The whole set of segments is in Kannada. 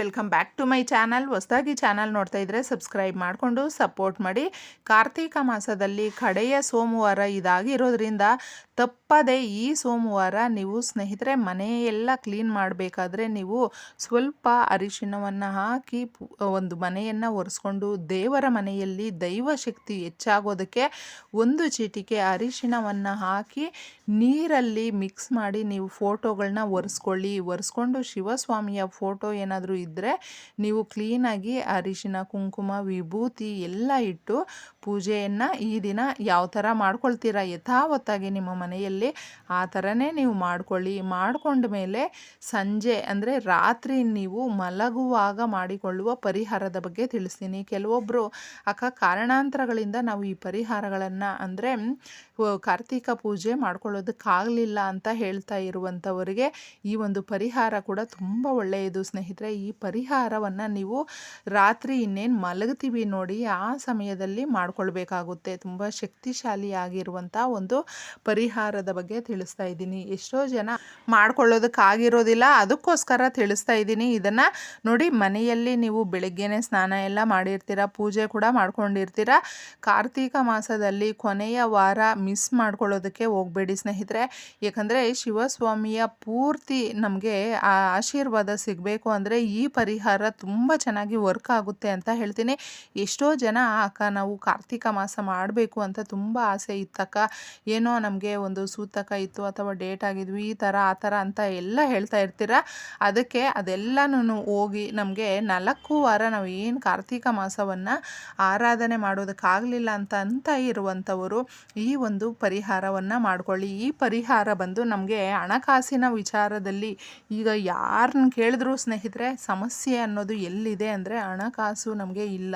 Welcome back to my channel. ಹೊಸದಾಗಿ ಚಾನಲ್ ನೋಡ್ತಾ ಇದ್ದರೆ ಸಬ್ಸ್ಕ್ರೈಬ್ ಮಾಡಿಕೊಂಡು ಸಪೋರ್ಟ್ ಮಾಡಿ. ಕಾರ್ತೀಕ ಮಾಸದಲ್ಲಿ ಕಡೆಯ ಸೋಮವಾರ ಇದಾಗಿರೋದ್ರಿಂದ ತಪ್ಪದೆ ಈ ಸೋಮವಾರ ನೀವು ಸ್ನೇಹಿತರೆ ಮನೆಯೆಲ್ಲ ಕ್ಲೀನ್ ಮಾಡಬೇಕಾದ್ರೆ ನೀವು ಸ್ವಲ್ಪ ಅರಿಶಿಣವನ್ನು ಹಾಕಿ ಒಂದು ಮನೆಯನ್ನು ಒರೆಸ್ಕೊಂಡು ದೇವರ ಮನೆಯಲ್ಲಿ ದೈವ ಶಕ್ತಿ ಹೆಚ್ಚಾಗೋದಕ್ಕೆ ಒಂದು ಚೀಟಿಗೆ ಅರಿಶಿಣವನ್ನು ಹಾಕಿ ನೀರಲ್ಲಿ ಮಿಕ್ಸ್ ಮಾಡಿ ನೀವು ಫೋಟೋಗಳನ್ನ ಒರೆಸ್ಕೊಳ್ಳಿ. ಒರೆಸ್ಕೊಂಡು ಶಿವಸ್ವಾಮಿಯ ಫೋಟೋ ಏನಾದರೂ ಇದ್ದರೆ ನೀವು ಕ್ಲೀನಾಗಿ ಅರಿಶಿನ ಕುಂಕುಮ, ವಿಭೂತಿ ಎಲ್ಲ ಇಟ್ಟು ಪೂಜೆಯನ್ನು ಈ ದಿನ ಯಾವ ಥರ ಮಾಡ್ಕೊಳ್ತೀರಾ? ಯಥಾವತ್ತಾಗಿ ನಿಮ್ಮ ಮನೆಯಲ್ಲಿ ಆ ಥರನೇ ನೀವು ಮಾಡ್ಕೊಳ್ಳಿ. ಮಾಡಿಕೊಂಡ ಮೇಲೆ ಸಂಜೆ ಅಂದರೆ ರಾತ್ರಿ ನೀವು ಮಲಗುವಾಗ ಮಾಡಿಕೊಳ್ಳುವ ಪರಿಹಾರದ ಬಗ್ಗೆ ತಿಳಿಸ್ತೀನಿ. ಕೆಲವೊಬ್ಬರು ಅಕ್ಕ ಕಾರಣಾಂತರಗಳಿಂದ ನಾವು ಈ ಪರಿಹಾರಗಳನ್ನು ಅಂದರೆ ಕಾರ್ತಿಕ ಪೂಜೆ ಮಾಡ್ಕೊಳ್ಳೋದಕ್ಕಾಗಲಿಲ್ಲ ಅಂತ ಹೇಳ್ತಾ ಇರುವಂಥವರಿಗೆ ಈ ಒಂದು ಪರಿಹಾರ ಕೂಡ ತುಂಬ ಒಳ್ಳೆಯದು. ಸ್ನೇಹಿತರೆ, ಈ ಪರಿಹಾರವನ್ನು ನೀವು ರಾತ್ರಿ ಇನ್ನೇನು ಮಲಗ್ತೀವಿ ನೋಡಿ ಆ ಸಮಯದಲ್ಲಿ ಮಾಡ್ಕೊಳ್ಬೇಕಾಗುತ್ತೆ. ತುಂಬ ಶಕ್ತಿಶಾಲಿಯಾಗಿರುವಂಥ ಒಂದು ಪರಿಹಾರದ ಬಗ್ಗೆ ತಿಳಿಸ್ತಾ ಇದ್ದೀನಿ. ಎಷ್ಟೋ ಜನ ಮಾಡ್ಕೊಳ್ಳೋದಕ್ಕಾಗಿರೋದಿಲ್ಲ, ಅದಕ್ಕೋಸ್ಕರ ತಿಳಿಸ್ತಾ ಇದ್ದೀನಿ. ಇದನ್ನು ನೋಡಿ, ಮನೆಯಲ್ಲಿ ನೀವು ಬೆಳಗ್ಗೆನೇ ಸ್ನಾನ ಎಲ್ಲ ಮಾಡಿರ್ತೀರ, ಪೂಜೆ ಕೂಡ ಮಾಡ್ಕೊಂಡಿರ್ತೀರ, ಕಾರ್ತೀಕ ಮಾಸದಲ್ಲಿ ಕೊನೆಯ ವಾರ ಮಿಸ್ ಮಾಡ್ಕೊಳ್ಳೋದಕ್ಕೆ ಹೋಗಬೇಡಿ ಸ್ನೇಹಿತರೆ. ಯಾಕಂದರೆ ಶಿವಸ್ವಾಮಿಯ ಪೂರ್ತಿ ನಮಗೆ ಆಶೀರ್ವಾದ ಸಿಗಬೇಕು ಅಂದರೆ ಈ ಪರಿಹಾರ ತುಂಬ ಚೆನ್ನಾಗಿ ವರ್ಕ್ ಆಗುತ್ತೆ ಅಂತ ಹೇಳ್ತೀನಿ. ಎಷ್ಟೋ ಜನ, ಅಕ್ಕ, ನಾವು ಕಾರ್ತೀಕ ಮಾಸ ಮಾಡಬೇಕು ಅಂತ ತುಂಬ ಆಸೆ ಇತ್ತಕ್ಕ. ಏನೋ ನಮಗೆ ಒಂದು ಸೂತಕ ಇತ್ತು ಅಥವಾ ಡೇಟ್ ಆಗಿದ್ವಿ, ಈ ಥರ, ಆ ಥರ ಅಂತ ಎಲ್ಲ ಹೇಳ್ತಾ ಇರ್ತೀರ? ಅದಕ್ಕೆ ಅದೆಲ್ಲನೂ ಹೋಗಿ ನಮಗೆ ನಾಲ್ಕು ವಾರ ನಾವು ಏನು ಕಾರ್ತೀಕ ಮಾಸವನ್ನು ಆರಾಧನೆ ಮಾಡೋದಕ್ಕಾಗಲಿಲ್ಲ ಅಂತ ಅಂತ ಇರುವಂಥವರು ಈ ಒಂದು ಪರಿಹಾರವನ್ನು ಮಾಡಿಕೊಳ್ಳಿ. ಈ ಪರಿಹಾರ ಬಂದು ನಮಗೆ ಹಣಕಾಸಿನ ವಿಚಾರದಲ್ಲಿ ಈಗ ಯಾರನ್ನ ಕೇಳಿದ್ರು ಸ್ನೇಹಿತರೆ, ಸಮಸ್ಯೆ ಅನ್ನೋದು ಎಲ್ಲಿದೆ ಅಂದರೆ ಹಣಕಾಸು ನಮಗೆ ಇಲ್ಲ.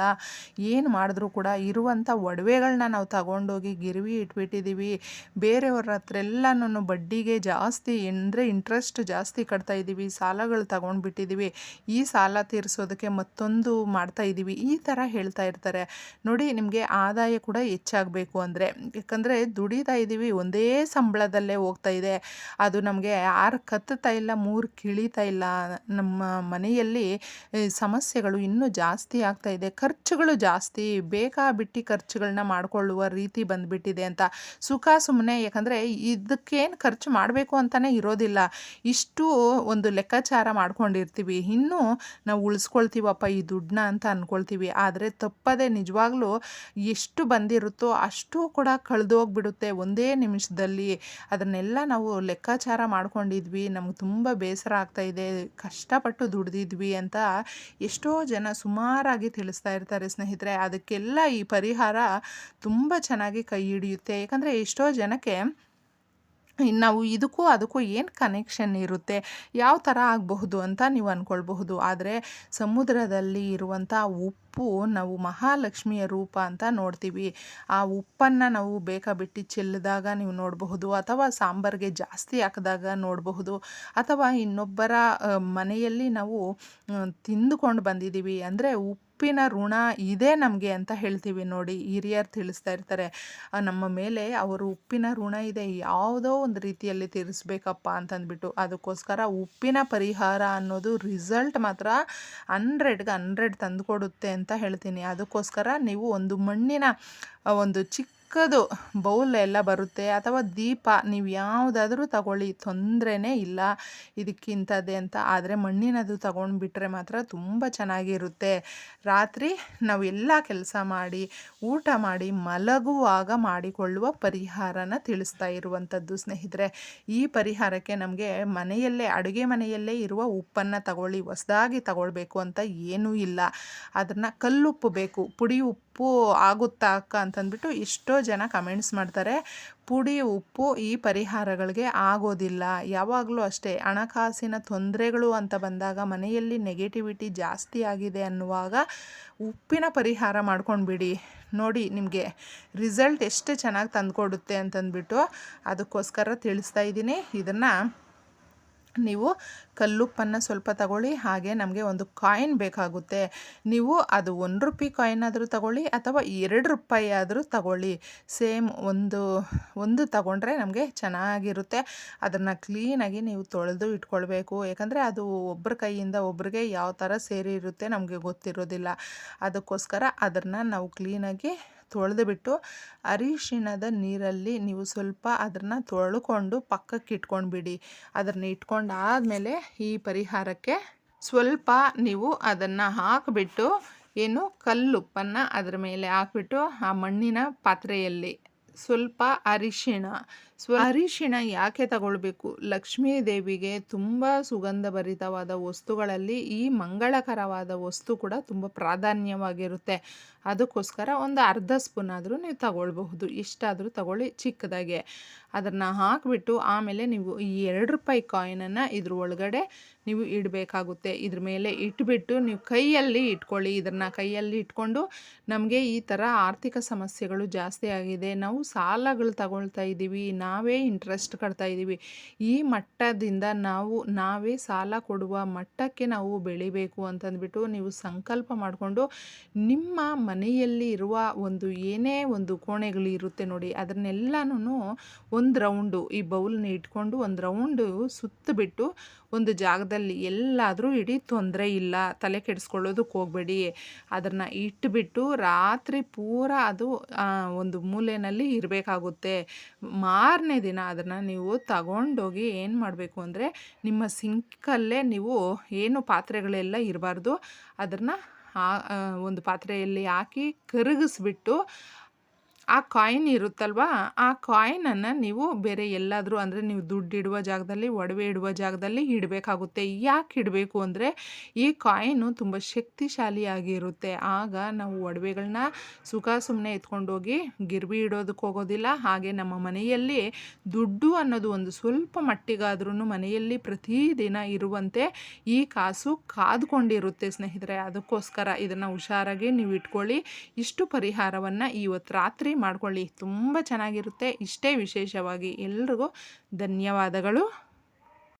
ಏನು ಮಾಡಿದ್ರು ಕೂಡ ಇರುವಂಥ ಒಡವೆಗಳನ್ನ ನಾವು ತಗೊಂಡೋಗಿ ಗಿರ್ವಿ ಇಟ್ಬಿಟ್ಟಿದ್ದೀವಿ ಬೇರೆಯವ್ರ ಹತ್ರ ಎಲ್ಲನೂ ಬಡ್ಡಿಗೆ ಜಾಸ್ತಿ ಅಂದರೆ ಇಂಟ್ರೆಸ್ಟ್ ಜಾಸ್ತಿ ಕಟ್ತಾ ಇದ್ದೀವಿ ಸಾಲಗಳು ತಗೊಂಡ್ಬಿಟ್ಟಿದ್ದೀವಿ ಈ ಸಾಲ ತೀರಿಸೋದಕ್ಕೆ ಮತ್ತೊಂದು ಮಾಡ್ತಾ ಇದ್ದೀವಿ ಈ ಥರ ಹೇಳ್ತಾ ಇರ್ತಾರೆ. ನೋಡಿ, ನಿಮಗೆ ಆದಾಯ ಕೂಡ ಹೆಚ್ಚಾಗಬೇಕು ಅಂದರೆ. ಯಾಕಂದರೆ ದುಡಿತಾ ಇದ್ದೀವಿ ಒಂದೇ ಸಂಬಳದಲ್ಲೇ ಹೋಗ್ತಾ ಇದೆ. ಅದು ನಮಗೆ ಆರು ಕತ್ತುತ್ತಾ ಇಲ್ಲ, ಮೂರು ಕಿಳಿತಾ ಇಲ್ಲ. ನಮ್ಮ ಮನೆಯಲ್ಲಿ ಸಮಸ್ಯೆಗಳು ಇನ್ನೂ ಜಾಸ್ತಿ ಆಗ್ತಾ ಇದೆ. ಖರ್ಚುಗಳು ಜಾಸ್ತಿ ಬೇಕಾಬಿಟ್ಟಿ ಖರ್ಚುಗಳನ್ನ ಮಾಡಿಕೊಳ್ಳುವ ರೀತಿ ಬಂದುಬಿಟ್ಟಿದೆ ಅಂತ. ಸುಖ ಸುಮ್ಮನೆ ಯಾಕಂದರೆ ಇದಕ್ಕೇನು ಖರ್ಚು ಮಾಡಬೇಕು ಅಂತಲೇ ಇರೋದಿಲ್ಲ. ಇಷ್ಟು ಒಂದು ಲೆಕ್ಕಾಚಾರ ಮಾಡ್ಕೊಂಡಿರ್ತೀವಿ. ಇನ್ನೂ ನಾವು ಉಳಿಸ್ಕೊಳ್ತೀವಪ್ಪ ಈ ದುಡ್ಡನ್ನ ಅಂತ ಅಂದ್ಕೊಳ್ತೀವಿ ಆದರೆ ತಪ್ಪದೆ ನಿಜವಾಗ್ಲೂ ಎಷ್ಟು ಬಂದಿರುತ್ತೋ ಅಷ್ಟು ಕೂಡ ಕಳೆದೋಗ್ಬಿಡುತ್ತೆ ಒಂದೇ ನಿಮಿಷದಲ್ಲಿ. ಅದನ್ನೆಲ್ಲ ನಾವು ಲೆಕ್ಕಾಚಾರ ಮಾಡ್ಕೊಂಡಿದ್ವಿ. ನಮ್ಗೆ ತುಂಬ ಬೇಸರ ಆಗ್ತಾ ಇದೆ. ಕಷ್ಟಪಟ್ಟು ದುಡ್ದಿದ್ವಿ ಅಂತ ಎಷ್ಟೋ ಜನ ಸುಮಾರಾಗಿ ತಿಳಿಸ್ತಾ ಇರ್ತಾರೆ ಸ್ನೇಹಿತರೆ. ಅದಕ್ಕೆಲ್ಲ ಈ ಪರಿಹಾರ ತುಂಬ ಚೆನ್ನಾಗಿ ಕೈ ಹಿಡಿಯುತ್ತೆ. ಯಾಕಂದರೆ ಎಷ್ಟೋ ಜನಕ್ಕೆ ನಾವು ಇದಕ್ಕೂ ಅದಕ್ಕೂ ಏನು ಕನೆಕ್ಷನ್ ಇರುತ್ತೆ? ಯಾವ ಥರ ಆಗಬಹುದು ಅಂತ ನೀವು ಅಂದ್ಕೊಳ್ಬಹುದು ಆದರೆ ಸಮುದ್ರದಲ್ಲಿ ಇರುವಂಥ ಉಪ್ಪು ನಾವು ಮಹಾಲಕ್ಷ್ಮಿಯ ರೂಪ ಅಂತ ನೋಡ್ತೀವಿ. ಆ ಉಪ್ಪನ್ನು ನಾವು ಬೇಕಾಬಿಟ್ಟು ಚೆಲ್ಲಿದಾಗ ನೀವು ನೋಡಬಹುದು, ಅಥವಾ ಸಾಂಬಾರಿಗೆ ಜಾಸ್ತಿ ಹಾಕಿದಾಗ ನೋಡಬಹುದು, ಅಥವಾ ಇನ್ನೊಬ್ಬರ ಮನೆಯಲ್ಲಿ ನಾವು ತಿಂದುಕೊಂಡು ಬಂದಿದ್ದೀವಿ. ಅಂದರೆ ಉಪ್ಪಿನ ಋಣ ಇದೆ ನಮಗೆ ಅಂತ ಹೇಳ್ತೀವಿ ನೋಡಿ ಹಿರಿಯರು ತಿಳಿಸ್ತಾ ಇರ್ತಾರೆ. ನಮ್ಮ ಮೇಲೆ ಅವರು ಉಪ್ಪಿನ ಋಣ ಇದೆ, ಯಾವುದೋ ಒಂದು ರೀತಿಯಲ್ಲಿ ತೀರಿಸ್ಬೇಕಪ್ಪ ಅಂತಂದ್ಬಿಟ್ಟು ಅದಕ್ಕೋಸ್ಕರ ಉಪ್ಪಿನ ಪರಿಹಾರ ಅನ್ನೋದು ರಿಸಲ್ಟ್ ಮಾತ್ರ ಹಂಡ್ರೆಡ್ಗೆ ಹಂಡ್ರೆಡ್ ತಂದುಕೊಡುತ್ತೆ ಅಂತ ಹೇಳ್ತೀನಿ. ಅದಕ್ಕೋಸ್ಕರ ನೀವು ಒಂದು ಮಣ್ಣಿನ ಒಂದು ಒಂದು ಚಿಕ್ಕದು ಬೌಲ್ ಎಲ್ಲ ಬರುತ್ತೆ. ಅಥವಾ ದೀಪ, ನೀವು ಯಾವುದಾದ್ರೂ ತಗೊಳ್ಳಿ. ತೊಂದರೆನೇ ಇಲ್ಲ. ಇದಕ್ಕಿಂಥದ್ದೇ ಅಂತ. ಆದರೆ ಮಣ್ಣಿನದು ತಗೊಂಡ್ಬಿಟ್ರೆ ಮಾತ್ರ ತುಂಬ ಚೆನ್ನಾಗಿರುತ್ತೆ. ರಾತ್ರಿ ನಾವು ಎಲ್ಲ ಕೆಲಸ ಮಾಡಿ, ಊಟ ಮಾಡಿ, ಮಲಗುವಾಗ ಮಾಡಿಕೊಳ್ಳುವ ಪರಿಹಾರನ ತಿಳಿಸ್ತಾ ಇರುವಂಥದ್ದು ಸ್ನೇಹಿತರೆ. ಈ ಪರಿಹಾರಕ್ಕೆ ನಮಗೆ ಮನೆಯಲ್ಲೇ, ಅಡುಗೆ ಮನೆಯಲ್ಲೇ ಇರುವ ಉಪ್ಪನ್ನು ತಗೊಳ್ಳಿ. ಹೊಸದಾಗಿ ತಗೊಳ್ಬೇಕು ಅಂತ ಏನೂ ಇಲ್ಲ. ಅದನ್ನು ಕಲ್ಲುಪ್ಪು ಬೇಕು. ಪುಡಿ ಉಪ್ಪು ಆಗುತ್ತಾ ಅಕ್ಕ ಅಂತಂದ್ಬಿಟ್ಟು ಎಷ್ಟೋ ಜನ ಕಮೆಂಟ್ಸ್ ಮಾಡ್ತಾರೆ, ಪುಡಿ, ಉಪ್ಪು ಈ ಪರಿಹಾರಗಳಿಗೆ ಆಗೋದಿಲ್ಲ. ಯಾವಾಗಲೂ ಅಷ್ಟೇ, ಹಣಕಾಸಿನ ತೊಂದರೆಗಳು ಅಂತ ಬಂದಾಗ ಮನೆಯಲ್ಲಿ ನೆಗೆಟಿವಿಟಿ ಜಾಸ್ತಿ ಆಗಿದೆ ಅನ್ನುವಾಗ ಉಪ್ಪಿನ ಪರಿಹಾರ ಮಾಡ್ಕೊಂಡ್ಬಿಡಿ. ನೋಡಿ ನಿಮಗೆ ರಿಸಲ್ಟ್ ಎಷ್ಟು ಚೆನ್ನಾಗಿ ತಂದುಕೊಡುತ್ತೆ ಅಂತಂದ್ಬಿಟ್ಟು ಅದಕ್ಕೋಸ್ಕರ ತಿಳಿಸ್ತಾ ಇದ್ದೀನಿ. ಇದನ್ನು ನೀವು ಕಲ್ಲುಪ್ಪನ್ನು ಸ್ವಲ್ಪ ತಗೊಳ್ಳಿ, ಹಾಗೆ ನಮಗೆ ಒಂದು ಕಾಯಿನ್ ಬೇಕಾಗುತ್ತೆ. ನೀವು ಅದು ಒಂದು ರೂಪಾಯಿ ಕಾಯಿನ್ ಆದರೂ ತಗೊಳ್ಳಿ, ಅಥವಾ ಎರಡು ರೂಪಾಯಿ ಆದರೂ ತಗೊಳ್ಳಿ. ಸೇಮ್ ಒಂದು ಒಂದು ತಗೊಂಡ್ರೆ ನಮಗೆ ಚೆನ್ನಾಗಿರುತ್ತೆ. ಅದನ್ನು ಕ್ಲೀನಾಗಿ ನೀವು ತೊಳೆದು ಇಟ್ಕೊಳ್ಬೇಕು. ಯಾಕಂದರೆ ಅದು ಒಬ್ಬರ ಕೈಯಿಂದ ಒಬ್ರಿಗೆ ಯಾವ ಥರ ಸೇರಿರುತ್ತೆ ನಮಗೆ ಗೊತ್ತಿರೋದಿಲ್ಲ. ಅದಕ್ಕೋಸ್ಕರ ಅದನ್ನು ನಾವು ಕ್ಲೀನಾಗಿ ತೊಳೆದು ಬಿಟ್ಟು ಅರಿಶಿಣದ ನೀರಲ್ಲಿ ನೀವು ಸ್ವಲ್ಪ ಅದನ್ನು ತೊಳ್ಕೊಂಡು ಪಕ್ಕಕ್ಕೆ ಇಟ್ಕೊಂಡ್ಬಿಡಿ. ಅದನ್ನು ಇಟ್ಕೊಂಡಾದಮೇಲೆ ಈ ಪರಿಹಾರಕ್ಕೆ ಸ್ವಲ್ಪ ನೀವು ಅದನ್ನು ಹಾಕಿಬಿಟ್ಟು ಏನು ಕಲ್ಲುಪ್ಪನ್ನು ಅದರ ಮೇಲೆ ಹಾಕ್ಬಿಟ್ಟು ಆ ಮಣ್ಣಿನ ಪಾತ್ರೆಯಲ್ಲಿ ಸ್ವಲ್ಪ ಅರಿಶಿಣ. ಸ್ವ ಅರಿಶಿಣ ಯಾಕೆ ತಗೊಳ್ಬೇಕು? ಲಕ್ಷ್ಮೀ ದೇವಿಗೆ ತುಂಬ ಸುಗಂಧಭರಿತವಾದ ವಸ್ತುಗಳಲ್ಲಿ ಈ ಮಂಗಳಕರವಾದ ವಸ್ತು ಕೂಡ ತುಂಬ ಪ್ರಾಧಾನ್ಯವಾಗಿರುತ್ತೆ. ಅದಕ್ಕೋಸ್ಕರ ಒಂದು ಅರ್ಧ ಸ್ಪೂನ್ ಆದರೂ ನೀವು ತಗೊಳ್ಬಹುದು. ಇಷ್ಟಾದರೂ ತಗೊಳ್ಳಿ ಚಿಕ್ಕದಾಗೆ. ಅದನ್ನು ಹಾಕಿಬಿಟ್ಟು ಆಮೇಲೆ ನೀವು ಈ ಎರಡು ರೂಪಾಯಿ ಕಾಯಿನನ್ನು ಇದ್ರ ಒಳಗಡೆ ನೀವು ಇಡಬೇಕಾಗುತ್ತೆ. ಇದ್ರ ಮೇಲೆ ಇಟ್ಬಿಟ್ಟು ನೀವು ಕೈಯಲ್ಲಿ ಇಟ್ಕೊಳ್ಳಿ. ಇದನ್ನು ಕೈಯಲ್ಲಿ ಇಟ್ಕೊಂಡು ನಮಗೆ ಈ ಥರ ಆರ್ಥಿಕ ಸಮಸ್ಯೆಗಳು ಜಾಸ್ತಿ ಆಗಿದೆ. ನಾವು ಸಾಲಗಳು ತಗೊಳ್ತಾ ಇದ್ದೀವಿ, ನಾವೇ ಇಂಟ್ರೆಸ್ಟ್ ಕಟ್ತಾ ಇದ್ದೀವಿ. ಈ ಮಟ್ಟದಿಂದ ನಾವು, ನಾವೇ ಸಾಲ ಕೊಡುವ ಮಟ್ಟಕ್ಕೆ ನಾವು ಬೆಳಿಬೇಕು ಅಂತಂದ್ಬಿಟ್ಟು ನೀವು ಸಂಕಲ್ಪ ಮಾಡಿಕೊಂಡು ನಿಮ್ಮ ಮನೆಯಲ್ಲಿ ಇರುವ ಒಂದು ಏನೇ ಒಂದು ಕೋಣೆಗಳು ಇರುತ್ತೆ ನೋಡಿ ಅದನ್ನೆಲ್ಲನೂ ಒಂದು ರೌಂಡು ಈ ಬೌಲ್ನ ಇಟ್ಕೊಂಡು ಒಂದು ರೌಂಡು ಸುತ್ತಬಿಟ್ಟು ಒಂದು ಜಾಗದಲ್ಲಿ ಎಲ್ಲಾದರೂ ಇಡೀ ತೊಂದರೆ ಇಲ್ಲ, ತಲೆ ಕೆಡಿಸ್ಕೊಳ್ಳೋದಕ್ಕೆ ಹೋಗಬೇಡಿ. ಅದನ್ನು ಇಟ್ಟುಬಿಟ್ಟು ರಾತ್ರಿ ಪೂರ ಅದು ಒಂದು ಮೂಲೆಯಲ್ಲಿ ಇರಬೇಕಾಗುತ್ತೆ. ಮಾರನೇ ದಿನ ಅದನ್ನು ನೀವು ತಗೊಂಡೋಗಿ ಏನು ಮಾಡಬೇಕು ಅಂದರೆ, ನಿಮ್ಮ ಸಿಂಕಲ್ಲೇ ನೀವು ಏನು ಪಾತ್ರೆಗಳೆಲ್ಲ ಇರಬಾರ್ದು, ಅದನ್ನು ಒಂದು ಪಾತ್ರೆಯಲ್ಲಿ ಹಾಕಿ ಕರಗಿಸ್ಬಿಟ್ಟು ಆ ಕಾಯಿನ್ ಇರುತ್ತಲ್ವಾ? ಆ ಕಾಯಿನನ್ನು ನೀವು ಬೇರೆ ಎಲ್ಲಾದರೂ ಅಂದರೆ ನೀವು ದುಡ್ಡಿಡುವ ಜಾಗದಲ್ಲಿ, ಒಡವೆ ಇಡುವ ಜಾಗದಲ್ಲಿ ಇಡಬೇಕಾಗುತ್ತೆ. ಯಾಕೆ ಇಡಬೇಕು ಅಂದರೆ ಈ ಕಾಯಿನು ತುಂಬ ಶಕ್ತಿಶಾಲಿಯಾಗಿರುತ್ತೆ. ಆಗ ನಾವು ಒಡವೆಗಳನ್ನ ಸುಖ ಸುಮ್ಮನೆ ಎತ್ಕೊಂಡೋಗಿ ಗಿರ್ವಿ ಇಡೋದಕ್ಕೆ ಹೋಗೋದಿಲ್ಲ. ಹಾಗೆ ನಮ್ಮ ಮನೆಯಲ್ಲಿ ದುಡ್ಡು ಅನ್ನೋದು ಒಂದು ಸ್ವಲ್ಪ ಮಟ್ಟಿಗಾದ್ರೂ ಮನೆಯಲ್ಲಿ ಪ್ರತಿದಿನ ಇರುವಂತೆ ಈ ಕಾಸು ಕಾದ್ಕೊಂಡಿರುತ್ತೆ ಸ್ನೇಹಿತರೆ. ಅದಕ್ಕೋಸ್ಕರ ಇದನ್ನು ಹುಷಾರಾಗಿ ನೀವು ಇಟ್ಕೊಳ್ಳಿ. ಇಷ್ಟು ಪರಿಹಾರವನ್ನು ಇವತ್ತು ರಾತ್ರಿ ಮಾಡ್ಕೊಳ್ಳಿ. ತುಂಬ ಚೆನ್ನಾಗಿರುತ್ತೆ. ಇಷ್ಟೇ ವಿಶೇಷವಾಗಿ ಎಲ್ರಿಗೂ ಧನ್ಯವಾದಗಳು.